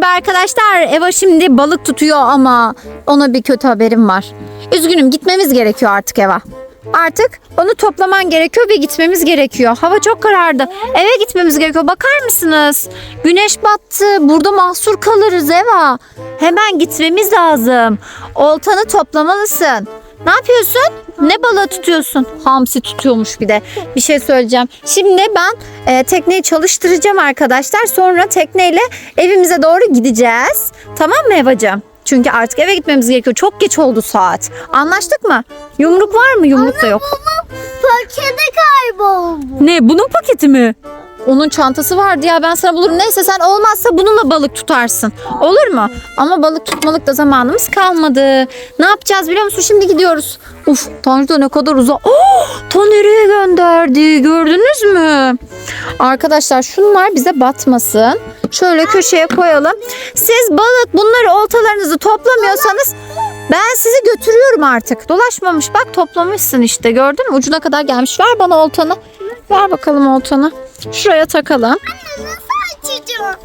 Merhaba arkadaşlar. Eva şimdi balık tutuyor ama ona bir kötü haberim var. Üzgünüm gitmemiz gerekiyor artık Eva. Artık onu toplaman gerekiyor ve gitmemiz gerekiyor. Hava çok karardı. Eve gitmemiz gerekiyor. Bakar mısınız? Güneş battı. Burada mahsur kalırız Eva. Hemen gitmemiz lazım. Oltanı toplamalısın. Ne yapıyorsun? Ne balığı tutuyorsun? Hamsi tutuyormuş bir de. Bir şey söyleyeceğim. Şimdi ben e, tekneyi çalıştıracağım arkadaşlar. Sonra tekneyle evimize doğru gideceğiz. Tamam mı Evacığım? Çünkü artık eve gitmemiz gerekiyor. Çok geç oldu saat. Anlaştık mı? Yumruk var mı? Yumruk da yok. Paketi kayboldu. Ne? Bunun paketi mi? Onun çantası vardı ya ben sana bulurum. Neyse sen olmazsa bununla balık tutarsın. Olur mu? Ama balık tutmalık da zamanımız kalmadı. Ne yapacağız biliyor musun? Şimdi gidiyoruz. Uf Tanju da ne kadar uzak. Oh, ta nereye gönderdi gördünüz mü? Arkadaşlar şunlar bize batmasın. Şöyle köşeye koyalım. Siz balık bunları oltalarınızı toplamıyorsanız ben sizi götürüyorum artık. Dolaşmamış bak toplamışsın işte gördün mü? Ucuna kadar gelmiş. Ver bana oltanı. Ver bakalım oltanı. Şuraya takalım. Açacağım.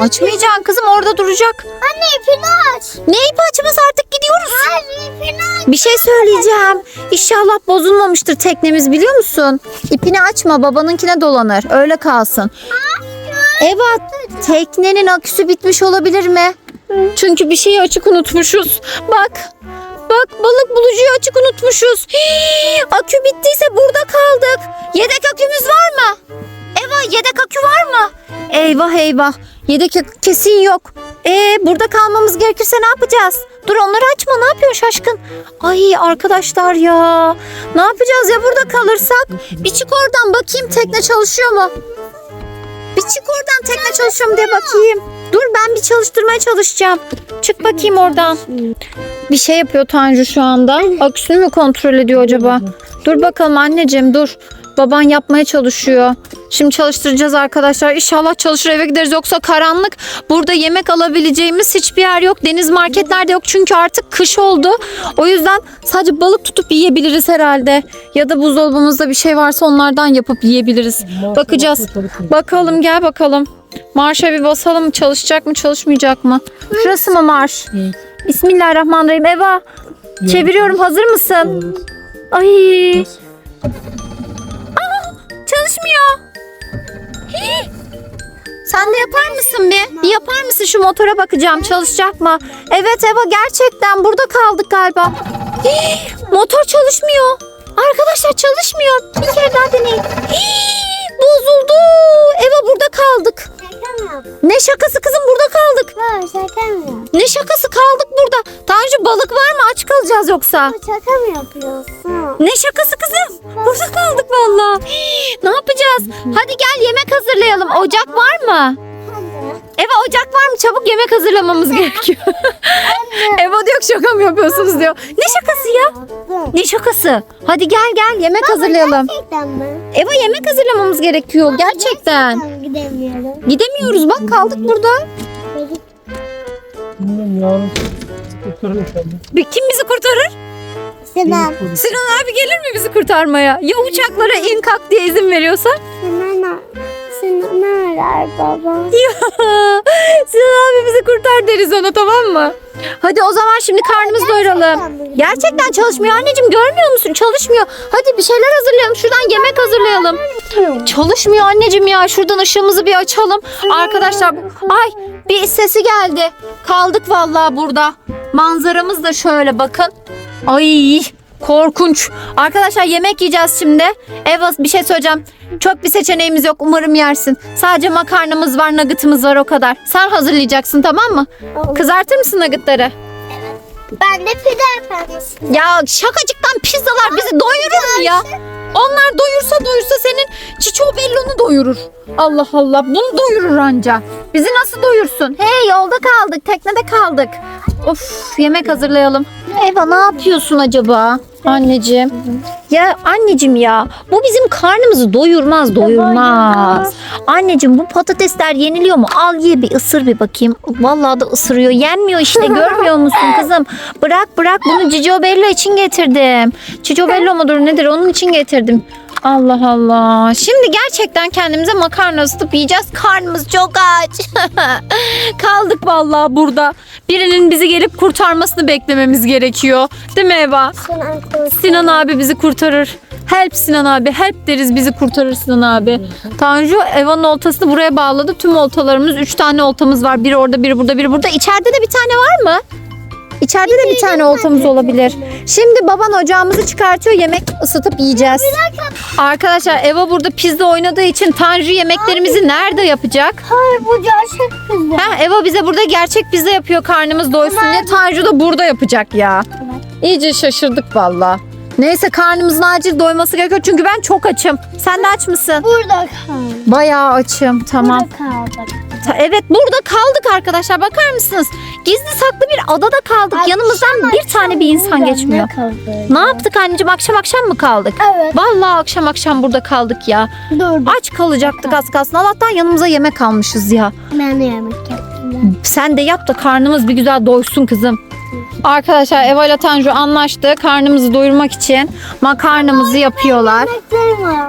Açmayacaksın kızım orada duracak. Anne ipini aç. Ne ipi açmaz artık gidiyoruz. Hayır ipini aç. Bir şey söyleyeceğim. İnşallah bozulmamıştır teknemiz biliyor musun? İpini açma babanınkine dolanır. Öyle kalsın. Eva teknenin aküsü bitmiş olabilir mi? Çünkü bir şeyi açık unutmuşuz. Bak. Bak balık bulucuyu açık unutmuşuz. Hii, akü bittiyse burada kaldık. Yedek akümüz var mı? Eva yedek akü var mı? Eyvah eyvah. Yedek akü kesin yok. Ee burada kalmamız gerekirse ne yapacağız? Dur onları açma ne yapıyorsun şaşkın? Ay arkadaşlar ya. Ne yapacağız ya burada kalırsak? Bir çık oradan bakayım tekne çalışıyor mu? Bir çık oradan tekne çalışıyor mu diye bakayım. Dur ben bir çalıştırmaya çalışacağım. Çık bakayım oradan. Bir şey yapıyor Tanju şu anda. Aküsünü mü kontrol ediyor acaba? Dur bakalım anneciğim dur. Baban yapmaya çalışıyor. Şimdi çalıştıracağız arkadaşlar. İnşallah çalışır eve gideriz. Yoksa karanlık. Burada yemek alabileceğimiz hiçbir yer yok. Deniz marketlerde yok. Çünkü artık kış oldu. O yüzden sadece balık tutup yiyebiliriz herhalde. Ya da buzdolabımızda bir şey varsa onlardan yapıp yiyebiliriz. Bakacağız. Bakalım gel bakalım. Marşa bir basalım. Çalışacak mı çalışmayacak mı? Şurası mı marş? Bismillahirrahmanirrahim. Eva çeviriyorum. Hazır mısın? Ay. Çalışmıyor. Sen de yapar mısın bir? Bir yapar mısın şu motora bakacağım çalışacak mı? Evet Eva gerçekten burada kaldık galiba. Motor çalışmıyor. Arkadaşlar çalışmıyor. Bir kere daha deneyin. Bozuldu. Eva burada kaldık. Şaka mı? Ne şakası kızım burada kaldık. Ha, şaka mı? Ne şakası kaldık burada. Tanju balık var mı aç kalacağız yoksa. Şaka mı yapıyorsun? Ne şakası kızım? Burada kaldık valla. Ne yapacağız? Hadi gel yemek hazırlayalım. Ocak var mı? Eva ocak var mı? Çabuk yemek hazırlamamız gerekiyor. Eva ki şaka mı yapıyorsunuz diyor. Ne şakası ya? Ne şakası? Hadi gel gel yemek hazırlayalım. Gerçekten mi? Eva yemek hazırlamamız gerekiyor gerçekten. Ben gidemiyorum. Gidemiyoruz bak kaldık burada. Bilmiyorum yarın. Bir- Kim bizi kurtarır? Sinan. Sinan abi gelir mi bizi kurtarmaya? Ya uçaklara in kalk diye izin veriyorsa? Sinan. Sinan arar baba. Sinan abi bizi kurtar deriz ona tamam mı? Hadi o zaman şimdi karnımızı doyuralım. Gerçekten çalışmıyor anneciğim görmüyor musun? Çalışmıyor. Hadi bir şeyler hazırlayalım. Şuradan yemek hazırlayalım. Çalışmıyor anneciğim ya. Şuradan ışığımızı bir açalım. Arkadaşlar bu- ay bir sesi geldi. Kaldık vallahi burada. Manzaramız da şöyle bakın. Ay korkunç. Arkadaşlar yemek yiyeceğiz şimdi. Eva bir şey söyleyeceğim. Çok bir seçeneğimiz yok. Umarım yersin. Sadece makarnamız var, nuggetımız var o kadar. Sen hazırlayacaksın tamam mı? Kızartır mısın nuggetları? Ben de pide efendisi. Ya şakacıktan pizzalar bizi doyurur mu ya? Onlar doyursa doyursa senin Çiço Bello'nu doyurur. Allah Allah bunu doyurur anca. Bizi nasıl doyursun? Hey yolda kaldık teknede kaldık. Of yemek hazırlayalım. Eva ne yapıyorsun acaba? Anneciğim. Ya anneciğim ya bu bizim karnımızı doyurmaz doyurmaz. Anneciğim bu patatesler yeniliyor mu? Al ye bir ısır bir bakayım. Vallahi da ısırıyor. Yenmiyor işte görmüyor musun kızım? Bırak bırak bunu Cicio Bello için getirdim. Cicio Bello mudur nedir onun için getirdim. Allah Allah. Şimdi gerçekten kendimize makarna ısıtıp yiyeceğiz. Karnımız çok aç. Kaldık vallahi burada. Birinin bizi gelip kurtarmasını beklememiz gerekiyor. Değil mi Eva? Sinan. Sinan abi bizi kurtarır. Help Sinan abi. Help deriz bizi kurtarır Sinan abi. Tanju Eva'nın oltasını buraya bağladı. Tüm oltalarımız 3 tane oltamız var. Biri orada biri burada biri burada. İçeride de bir tane var mı? İçeride de bir tane oltamız olabilir. Şimdi baban ocağımızı çıkartıyor. Yemek ısıtıp yiyeceğiz. Arkadaşlar Eva burada pizza oynadığı için Tanju yemeklerimizi nerede yapacak? Hayır bu gerçek pizza. Ha, Eva bize burada gerçek pizza yapıyor karnımız doysun diye. Tanju da burada yapacak ya. İyice şaşırdık valla. Neyse karnımızın acil doyması gerekiyor çünkü ben çok açım. Sen de aç mısın? Burada kaldık. Bayağı açım tamam. Burada kaldık. Ta- Evet burada kaldık arkadaşlar bakar mısınız? Gizli saklı bir adada kaldık. Akşam Yanımızdan bir tane bir insan geçmiyor. Ne yaptık anneciğim akşam akşam mı kaldık? Evet. Vallahi akşam akşam burada kaldık ya. Dur. Aç kalacaktık az kalsın. Allah'tan yanımıza yemek almışız ya. Ben de yemek yaptım. Sen de yap da karnımız bir güzel doysun kızım. Arkadaşlar Eva ile Tanju anlaştı. Karnımızı doyurmak için makarnamızı yapıyorlar.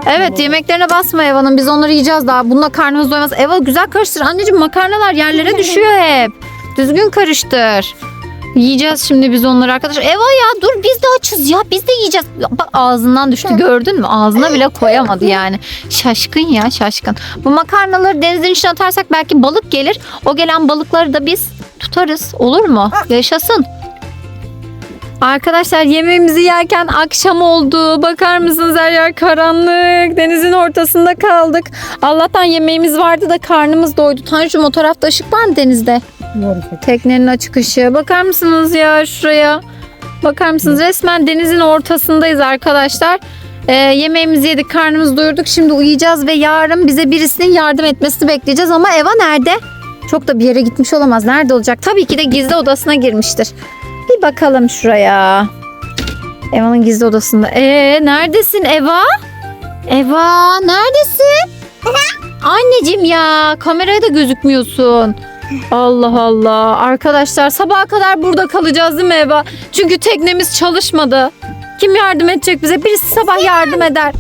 Evet yemeklerine basma Eva'nın. Biz onları yiyeceğiz daha. Bununla karnımız doymaz. Eva güzel karıştır. Anneciğim makarnalar yerlere düşüyor hep. Düzgün karıştır. Yiyeceğiz şimdi biz onları arkadaşlar. Eva ya dur biz de açız ya. Biz de yiyeceğiz. Bak ağzından düştü gördün mü? Ağzına bile koyamadı yani. Şaşkın ya şaşkın. Bu makarnaları denizin içine atarsak belki balık gelir. O gelen balıkları da biz tutarız. Olur mu? Yaşasın. Arkadaşlar yemeğimizi yerken akşam oldu. Bakar mısınız her yer karanlık. Denizin ortasında kaldık. Allah'tan yemeğimiz vardı da karnımız doydu. Tanrıcığım o tarafta ışık var mı denizde? Teknenin açık ışığı. Bakar mısınız ya şuraya? Bakar mısınız? Resmen denizin ortasındayız arkadaşlar. Ee, yemeğimizi yedik, karnımızı doyurduk. Şimdi uyuyacağız ve yarın bize birisinin yardım etmesini bekleyeceğiz. Ama Eva nerede? Çok da bir yere gitmiş olamaz. Nerede olacak? Tabii ki de gizli odasına girmiştir. Bir bakalım şuraya. Eva'nın gizli odasında. Ee, neredesin Eva? Eva neredesin? Anneciğim ya kameraya da gözükmüyorsun. Allah Allah. Arkadaşlar sabaha kadar burada kalacağız değil mi Eva? Çünkü teknemiz çalışmadı. Kim yardım edecek bize? Birisi sabah yardım eder.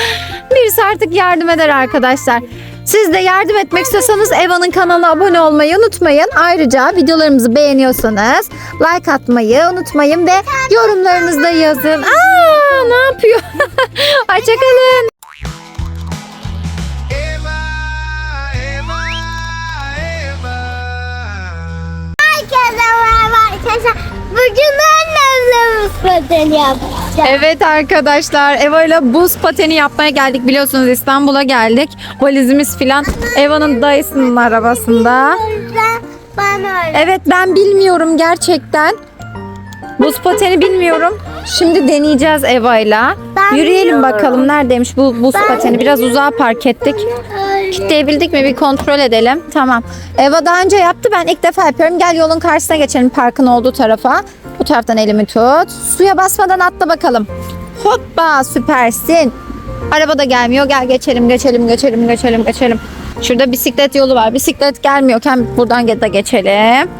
Birisi artık yardım eder arkadaşlar. Siz de yardım etmek istiyorsanız Eva'nın kanalına abone olmayı unutmayın. Ayrıca videolarımızı beğeniyorsanız like atmayı unutmayın ve yorumlarınızı da yazın. Aa ne yapıyor? Hoşçakalın. Herkese merhaba. Bugün annemle ıspaten yapacağım. Evet arkadaşlar Eva ile buz pateni yapmaya geldik. Biliyorsunuz İstanbul'a geldik. Valizimiz filan Eva'nın dayısının arabasında. Evet ben bilmiyorum gerçekten. Buz pateni bilmiyorum. Şimdi deneyeceğiz Eva'yla. Ben Yürüyelim bakalım neredeymiş bu buz pateni. Biraz uzağa park ettik. Kitleyebildik mi bir kontrol edelim. Tamam. Eva daha önce yaptı ben ilk defa yapıyorum. Gel yolun karşısına geçelim parkın olduğu tarafa. Taraftan elimi tut. Suya basmadan atla bakalım. Hoppa süpersin. Araba da gelmiyor. Gel geçelim geçelim geçelim geçelim geçelim. Şurada bisiklet yolu var. Bisiklet gelmiyorken buradan da geçelim.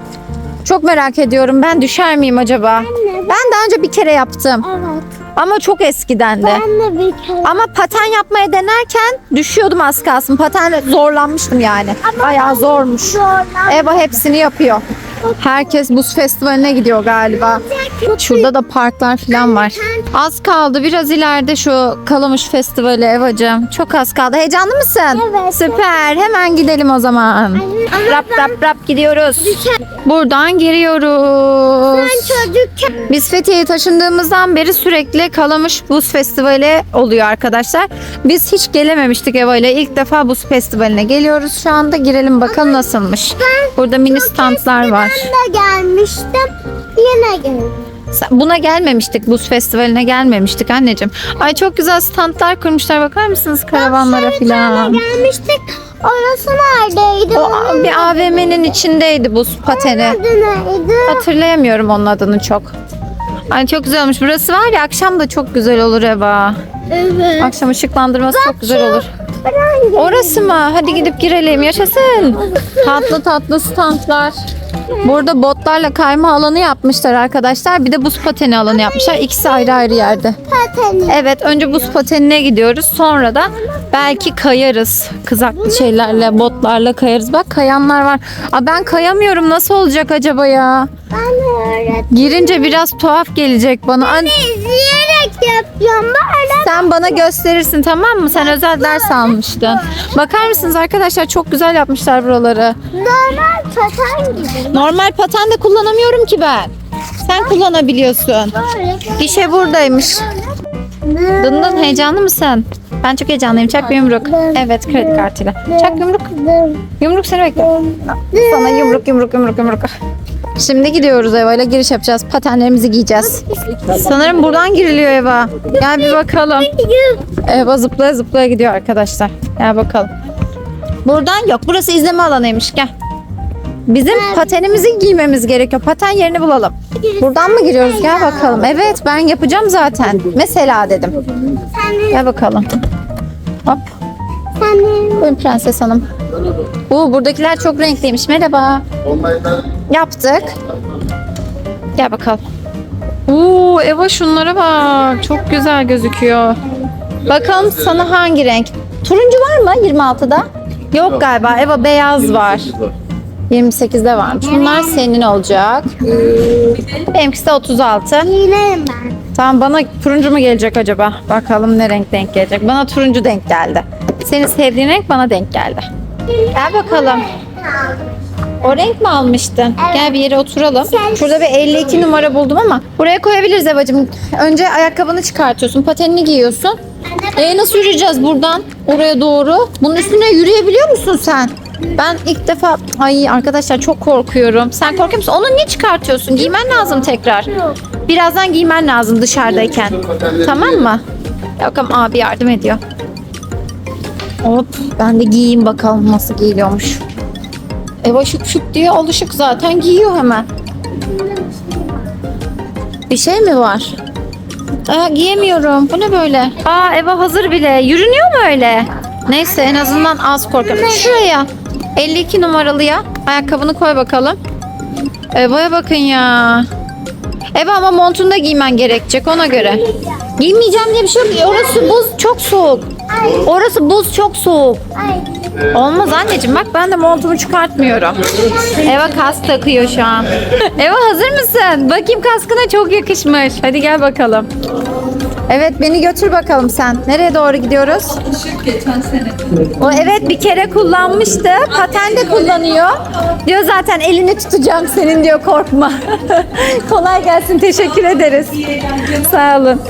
Çok merak ediyorum. Ben düşer miyim acaba? Ben daha önce bir kere yaptım. Evet. Ama çok eskiden de. Ben de bir kere. Ama paten yapmaya denerken düşüyordum az kalsın. Patenle zorlanmıştım yani. Bayağı zormuş. Zorlan. Eva hepsini yapıyor. Herkes buz festivaline gidiyor galiba. Şurada da parklar falan var. Az kaldı. Biraz ileride şu Kalamış Festivali Evacığım. Çok az kaldı. Heyecanlı mısın? Evet. Süper. Hemen gidelim o zaman. Rap rap rap gidiyoruz. Buradan giriyoruz. Biz Fethiye'ye taşındığımızdan beri sürekli Kalamış Buz Festivali oluyor arkadaşlar. Biz hiç gelememiştik Eva ile. İlk defa buz festivaline geliyoruz şu anda. Girelim bakalım nasılmış. Burada mini standlar var. Ben de gelmiştim. Yine geldim. Buna gelmemiştik. Buz festivaline gelmemiştik anneciğim. Ay çok güzel standlar kurmuşlar. Bakar mısınız karavanlara filan? Gelmiştik. Orası neredeydi? O bir AVM'nin içindeydi buz pateni. Adı neydi? Hatırlayamıyorum onun adını çok. Ay çok güzel olmuş. Burası var ya akşam da çok güzel olur Eva. Evet. Akşam ışıklandırması çok güzel olur. Orası mı? Hadi gidip girelim. Yaşasın. Tatlı tatlı standlar. Burada botlarla kayma alanı yapmışlar arkadaşlar. Bir de buz pateni alanı yapmışlar. İkisi ayrı ayrı yerde. Pateni. Evet önce buz patenine gidiyoruz. Sonra da belki kayarız. Kızaklı şeylerle, botlarla kayarız. Bak kayanlar var. Aa, ben kayamıyorum. Nasıl olacak acaba ya? Ben öğretmenim. Girince biraz tuhaf gelecek bana. An- İzleyerek yapıyorum. Böyle Sen bana gösterirsin tamam mı? Sen özel ders almıştın. Bakar mısınız arkadaşlar çok güzel yapmışlar buraları. normal paten gibi. Normal paten de kullanamıyorum ki ben. Sen kullanabiliyorsun. Böyle. Gişe buradaymış. Dındın heyecanlı mısın? Ben çok heyecanlıyım. Çak bir yumruk. Evet kredi kartıyla. Çak yumruk. Yumruk seni bekliyor. Sana yumruk yumruk yumruk yumruk. Şimdi gidiyoruz Eva ile giriş yapacağız. Patenlerimizi giyeceğiz. Sanırım buradan giriliyor Eva. Gel bir bakalım. Eva zıplaya zıplaya gidiyor arkadaşlar. Gel bakalım. Buradan yok. Burası izleme alanıymış. Gel. Bizim patenimizi giymemiz gerekiyor. Paten yerini bulalım. Buradan mı giriyoruz? Gel bakalım. Evet ben yapacağım zaten. Mesela dedim. Gel bakalım. Hop. Buyurun Prenses Hanım. Oo, buradakiler çok renkliymiş. Merhaba. Yaptık. Gel bakalım. Oo, Eva şunlara bak. Çok güzel gözüküyor. Bakalım sana hangi renk? Turuncu var mı 26'da? Yok galiba. Eva beyaz var. 28'de varmış. Bunlar senin olacak. Benimkisi de 36. Yineyim ben. Tamam bana turuncu mu gelecek acaba? Bakalım ne renk denk gelecek. Bana turuncu denk geldi. Senin sevdiğin renk bana denk geldi. Gel bakalım. O renk mi almıştın? Gel bir yere oturalım. Şurada bir 52 numara buldum ama buraya koyabiliriz Evacığım. Önce ayakkabını çıkartıyorsun, patenini giyiyorsun. E nasıl yürüyeceğiz buradan oraya doğru? Bunun üstüne yürüyebiliyor musun sen? Ben ilk defa ay arkadaşlar çok korkuyorum. Sen korkuyor musun? Onu niye çıkartıyorsun? Giymen lazım tekrar. Birazdan giymen lazım dışarıdayken. Tamam mı? Bakalım abi yardım ediyor. Hop ben de giyeyim bakalım nasıl giyiliyormuş. Eva şık şık diye alışık zaten giyiyor hemen. Bir şey mi var? Aa, giyemiyorum. Bu ne böyle? Aa Eva hazır bile. Yürünüyor mu öyle? Neyse en azından az korkuyorum. Şuraya. 52 numaralıya ayakkabını koy bakalım. Eva'ya bakın ya. Eva ama montunu da giymen gerekecek ona göre. Giymeyeceğim diye bir şey yok. Orası buz çok soğuk. Orası buz çok soğuk. Olmaz anneciğim bak ben de montumu çıkartmıyorum. Eva kask takıyor şu an. Eva hazır mısın? Bakayım kaskına çok yakışmış. Hadi gel bakalım. Evet beni götür bakalım sen. Nereye doğru gidiyoruz? O evet bir kere kullanmıştı. Paten de kullanıyor. Diyor zaten elini tutacağım senin diyor korkma. Kolay gelsin teşekkür ederiz. Sağ olun.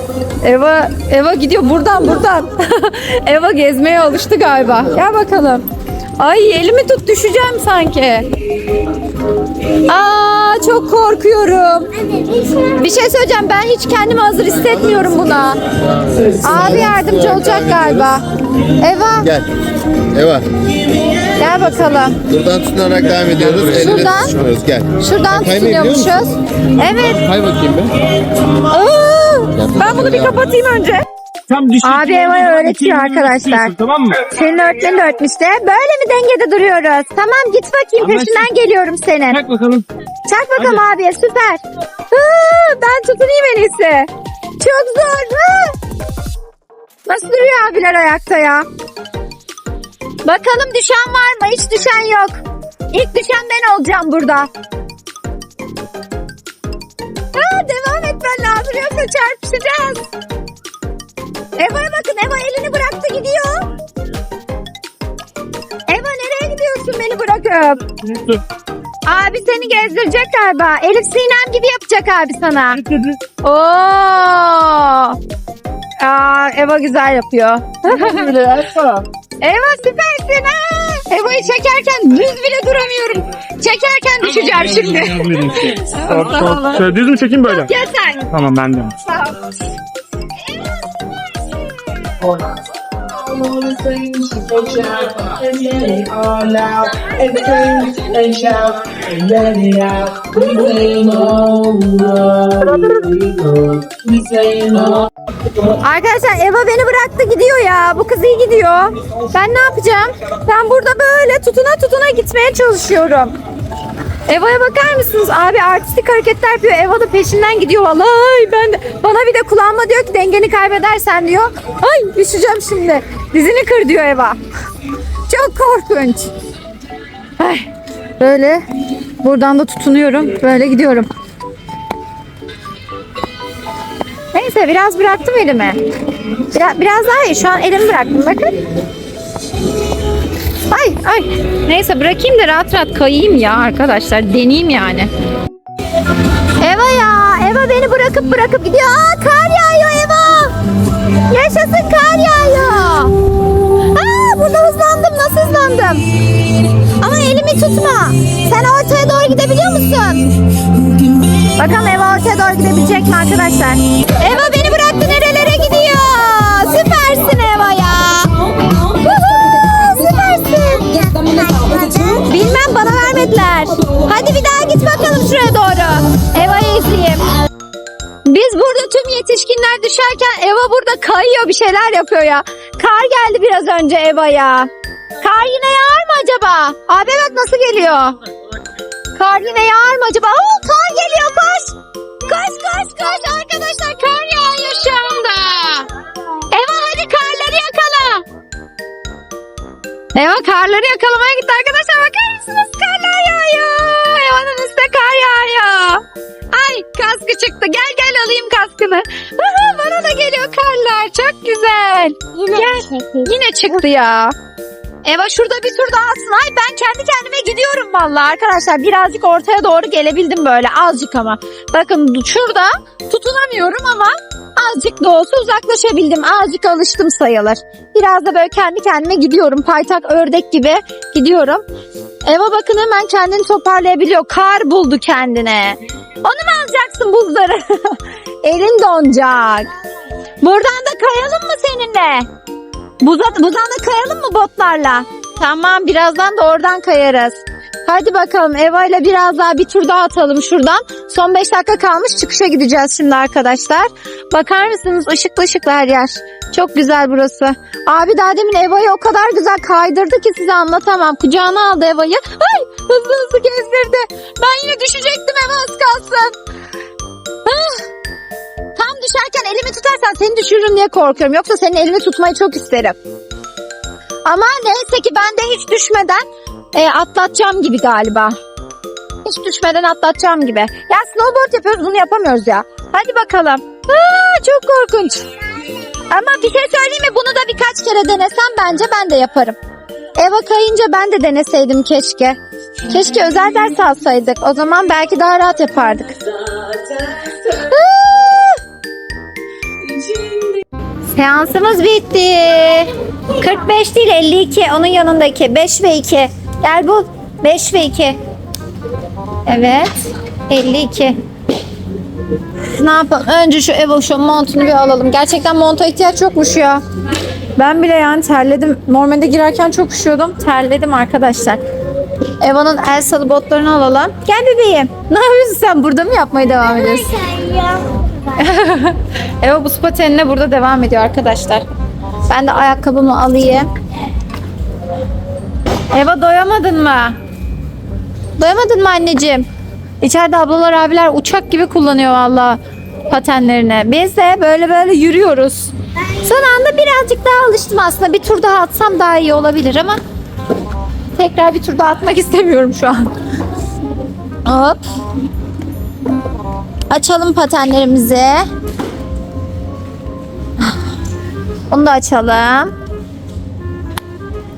Eva Eva gidiyor buradan buradan. Eva gezmeye alıştı galiba. Gel bakalım. Ay elimi tut düşeceğim sanki. Aa çok korkuyorum. Bir şey söyleyeceğim ben hiç kendimi hazır hissetmiyorum buna. Abi yardımcı olacak galiba. Eva Gel. Eva. gel bakalım. Buradan tutunarak devam ediyoruz. Elini Şuradan. Gel. Şuradan Kaymayı biliyor musun? tutunuyormuşuz. Evet. Kay bakayım be. Aa, ben bunu bir kapatayım önce. Tam düşük. Abi Eva'ya öğretiyor arkadaşlar. Tamam mı? Senin öğretmenin öğretmişti. Böyle mi dengede duruyoruz? Tamam git bakayım Anlaştık. peşinden geliyorum senin. Bak bakalım. Çak bakalım abiye süper. Aa, ben tutunayım en iyisi. Çok zor. Aa. Nasıl duruyor abiler ayakta ya? Bakalım düşen var mı? Hiç düşen yok. İlk düşen ben olacağım burada. Aa, devam etmen lazım yoksa çarpışacağız. Eva'ya bakın Eva elini bıraktı gidiyor. Eva nereye gidiyorsun beni bırakıp? Dur. Abi seni gezdirecek galiba. Elif Sinem gibi yapacak abi sana. Oo. Aa, Eva güzel yapıyor. Eva süpersin ha. Eva'yı çekerken düz bile duramıyorum. Çekerken düşeceğim şimdi. Stop stop. Şöyle düz mü çekeyim böyle? Gel sen. Tamam ben de. Sağ ol. All the things to shout and it all out and and shout and it out. We say no, no, we go. Say no, Arkadaşlar Eva beni bıraktı gidiyor ya. Bu kız iyi gidiyor. Ben ne yapacağım? Ben burada böyle tutuna tutuna gitmeye çalışıyorum. Eva'ya bakar mısınız? Abi artistik hareketler yapıyor. Eva da peşinden gidiyor vallahi. Ben de, bana bir de kulağıma diyor ki dengeni kaybedersen diyor. Ay düşeceğim şimdi. Dizini kır diyor Eva. Çok korkunç. Ay, böyle buradan da tutunuyorum. Böyle gidiyorum. Neyse biraz bıraktım elimi. Biraz, biraz daha iyi. Şu an elimi bıraktım bakın. Ay ay. Neyse bırakayım da rahat rahat kayayım ya arkadaşlar. Deneyeyim yani. Eva ya. Eva beni bırakıp bırakıp gidiyor. Aa kar yağıyor Eva. Yaşasın kar yağıyor. Aa burada hızlandım. Nasıl hızlandım? Ama elimi tutma. Sen ortaya doğru gidebiliyor musun? Bakalım Eva ortaya doğru gidebilecek mi arkadaşlar? Eva Bilmem bana vermediler. Hadi bir daha git bakalım şuraya doğru. Eva'yı izleyeyim. Biz burada tüm yetişkinler düşerken Eva burada kayıyor bir şeyler yapıyor ya. Kar geldi biraz önce Eva'ya. Kar yine yağar mı acaba? Abi bak nasıl geliyor. Kar yine yağar mı acaba? Oo kar geliyor koş. Koş koş koş arkadaşlar kar yağıyor Eva karları yakalamaya gitti arkadaşlar bakar mısınız? Karlar yağıyor. Eva'nın üstüne kar yağıyor. Ay kaskı çıktı. Gel gel alayım kaskını. Aha, bana da geliyor karlar. Çok güzel. Yine Gel. Yine çıktı ya. Eva şurada bir tur daha atsın. Ay ben kendi kendime gidiyorum vallahi arkadaşlar. Birazcık ortaya doğru gelebildim böyle azıcık ama. Bakın şurada tutunamıyorum ama azıcık da olsa uzaklaşabildim. Azıcık alıştım sayılır. Biraz da böyle kendi kendime gidiyorum. Paytak ördek gibi gidiyorum. Eva bakın hemen kendini toparlayabiliyor. Kar buldu kendine. Onu mu alacaksın buzları? Elin donacak. Buradan da kayalım mı seninle? Buza, buzdan da kayalım mı botlarla? Tamam birazdan da oradan kayarız. Hadi bakalım Eva ile biraz daha bir tur daha atalım şuradan. Son 5 dakika kalmış çıkışa gideceğiz şimdi arkadaşlar. Bakar mısınız ışıklı ışıklı her yer. Çok güzel burası. Abi daha demin Eva'yı o kadar güzel kaydırdı ki size anlatamam. Kucağına aldı Eva'yı. Ay hızlı hızlı gezdirdi. Ben yine düşecektim Eva az kalsın. Ah. Tam düşerken elimi tutarsan seni düşürürüm diye korkuyorum. Yoksa senin elimi tutmayı çok isterim. Ama neyse ki ben de hiç düşmeden e, atlatacağım gibi galiba. Hiç düşmeden atlatacağım gibi. Ya snowboard yapıyoruz bunu yapamıyoruz ya. Hadi bakalım. Aa, çok korkunç. Ama bir şey söyleyeyim mi? Bunu da birkaç kere denesem bence ben de yaparım. Eva kayınca ben de deneseydim keşke. Keşke özel ders alsaydık. O zaman belki daha rahat yapardık. Seansımız bitti. 45 değil 52. Onun yanındaki 5 ve 2. Gel bul. 5 ve 2. Evet. 52. Ne yapalım? Önce şu Evoş'un montunu bir alalım. Gerçekten monta ihtiyaç yokmuş ya. Ben bile yani terledim. Normalde girerken çok üşüyordum. Terledim arkadaşlar. Eva'nın el salı botlarını alalım. Gel bebeğim. Ne yapıyorsun sen? Burada mı yapmaya devam ediyorsun? Eva buz patenine burada devam ediyor arkadaşlar. Ben de ayakkabımı alayım. Eva doyamadın mı? Doyamadın mı anneciğim? İçeride ablalar abiler uçak gibi kullanıyor valla patenlerini. Biz de böyle böyle yürüyoruz. Son anda birazcık daha alıştım aslında. Bir tur daha atsam daha iyi olabilir ama tekrar bir tur daha atmak istemiyorum şu an. Hop. Açalım patenlerimizi. Onu da açalım.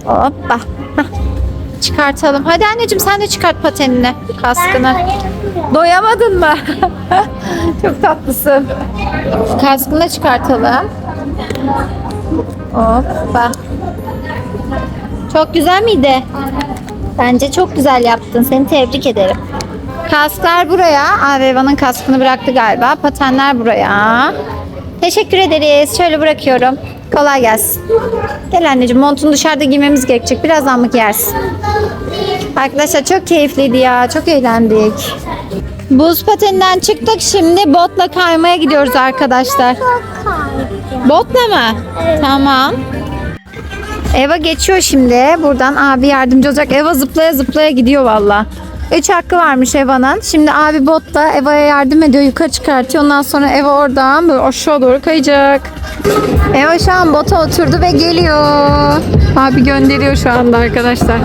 Hoppa. Hah. Çıkartalım. Hadi anneciğim sen de çıkart patenini, kaskını. Doyamadın mı? Çok tatlısın. Kaskını da çıkartalım. Hoppa. Çok güzel miydi? Bence çok güzel yaptın. Seni tebrik ederim. Kasklar buraya. AVV'nin kaskını bıraktı galiba. Patenler buraya. Teşekkür ederiz. Şöyle bırakıyorum. Kolay gelsin. Gel anneciğim montunu dışarıda giymemiz gerekecek. Birazdan mı giyersin? Arkadaşlar çok keyifliydi ya. Çok eğlendik. Buz pateninden çıktık. Şimdi botla kaymaya gidiyoruz arkadaşlar. Botla mı? Tamam. Eva geçiyor şimdi. Buradan abi yardımcı olacak. Eva zıplaya zıplaya gidiyor valla. Üç hakkı varmış Eva'nın. Şimdi abi botla Eva'ya yardım ediyor. Yukarı çıkartıyor. Ondan sonra Eva oradan böyle aşağı doğru kayacak. Eva şu an bota oturdu ve geliyor. Abi gönderiyor şu anda arkadaşlar.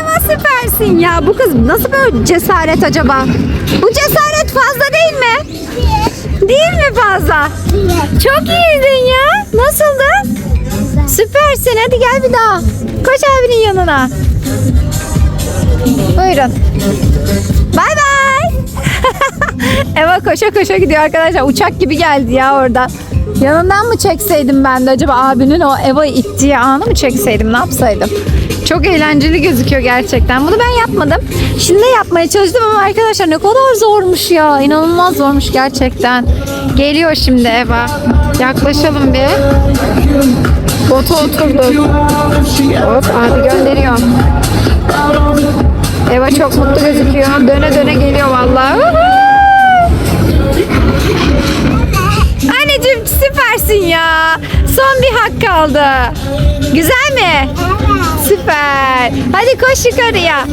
Eva süpersin ya. Bu kız nasıl böyle cesaret acaba? Bu cesaret fazla değil mi? Değil mi fazla? Çok iyiydin ya. Nasıldı? Süpersin. Hadi gel bir daha. Koş abinin yanına. Buyurun. Bay bay. Eva koşa koşa gidiyor arkadaşlar. Uçak gibi geldi ya oradan. Yanından mı çekseydim ben de acaba abinin o Eva'yı ittiği anı mı çekseydim ne yapsaydım? Çok eğlenceli gözüküyor gerçekten. Bunu ben yapmadım. Şimdi yapmaya çalıştım ama arkadaşlar ne kadar zormuş ya. İnanılmaz zormuş gerçekten. Geliyor şimdi Eva. Yaklaşalım bir. Bota oturdu. Hop abi gönderiyor. Eva çok mutlu gözüküyor. Döne döne geliyor vallahi. Anneciğim süpersin ya. Son bir hak kaldı. Güzel mi? Süper. Hadi koş yukarıya.